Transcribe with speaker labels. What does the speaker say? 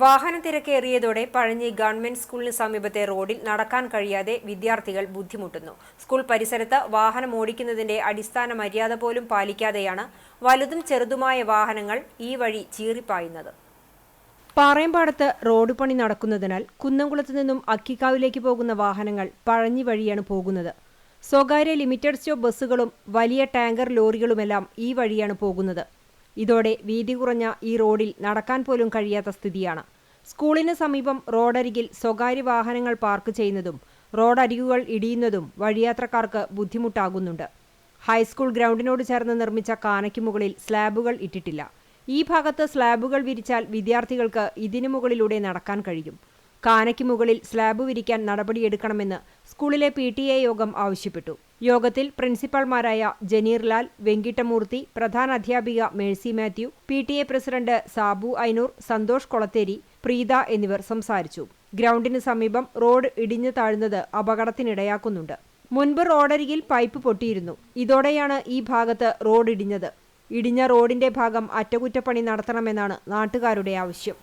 Speaker 1: വാഹന തിരക്കേറിയതോടെ പഴഞ്ഞി ഗവൺമെന്റ് സ്കൂളിന് സമീപത്തെ റോഡിൽ നടക്കാൻ കഴിയാതെ വിദ്യാർത്ഥികൾ ബുദ്ധിമുട്ടുന്നു. സ്കൂൾ പരിസരത്ത് വാഹനം ഓടിക്കുന്നതിന്റെ അടിസ്ഥാന മര്യാദ പോലും പാലിക്കാതെയാണ് വലുതും ചെറുതുമായ വാഹനങ്ങൾ ഈ വഴി ചീറിപ്പായുന്നത്. പാറയമ്പാടത്ത് റോഡ് പണി നടക്കുന്നതിനാൽ കുന്നംകുളത്ത് നിന്നും അക്കിക്കാവിലേക്ക് പോകുന്ന വാഹനങ്ങൾ പഴഞ്ഞി വഴിയാണ് പോകുന്നത്. സ്വകാര്യ ലിമിറ്റഡ് സ്റ്റോപ്പ് ബസ്സുകളും വലിയ ടാങ്കർ ലോറികളുമെല്ലാം ഈ വഴിയാണ് പോകുന്നത്. ഇതോടെ വീതി കുറഞ്ഞ ഈ റോഡിൽ നടക്കാൻ പോലും കഴിയാത്ത സ്ഥിതിയാണ്. സ്കൂളിന് സമീപം റോഡരികിൽ സ്വകാര്യ വാഹനങ്ങൾ പാർക്ക് ചെയ്യുന്നതും റോഡരികുകൾ ഇടിയുന്നതും വഴിയാത്രക്കാർക്ക് ബുദ്ധിമുട്ടാകുന്നുണ്ട്. ഹൈസ്കൂൾ ഗ്രൗണ്ടിനോട് ചേർന്ന് നിർമ്മിച്ച കാനയ്ക്ക് മുകളിൽ സ്ലാബുകൾ ഇട്ടിട്ടില്ല. ഈ ഭാഗത്ത് സ്ലാബുകൾ വിരിച്ചാൽ വിദ്യാർത്ഥികൾക്ക് ഇതിനു മുകളിലൂടെ നടക്കാൻ കഴിയും. കാനയ്ക്ക് മുകളിൽ സ്ലാബ് വിരിക്കാൻ നടപടിയെടുക്കണമെന്ന് സ്കൂളിലെ പി യോഗം ആവശ്യപ്പെട്ടു. യോഗത്തിൽ പ്രിൻസിപ്പാൾമാരായ ജനീർലാൽ വെങ്കിട്ടമൂർത്തി പ്രധാന അധ്യാപിക Mercy Mathew P T A president Sabu Ainoor Santhosh Kolatheri Preetha എന്നിവർ സംസാരിച്ചു. ഗ്രൗണ്ടിന് സമീപം റോഡ് ഇടിഞ്ഞു താഴ്ന്നത് അപകടത്തിനിടയാക്കുന്നുണ്ട്. മുൻപ് റോഡരികിൽ പൈപ്പ് പൊട്ടിയിരുന്നു. ഇതോടെയാണ് ഈ ഭാഗത്ത് റോഡ് ഇടിഞ്ഞത്. ഇടിഞ്ഞ റോഡിന്റെ ഭാഗം അറ്റകുറ്റപ്പണി നടത്തണമെന്നാണ് നാട്ടുകാരുടെ ആവശ്യം.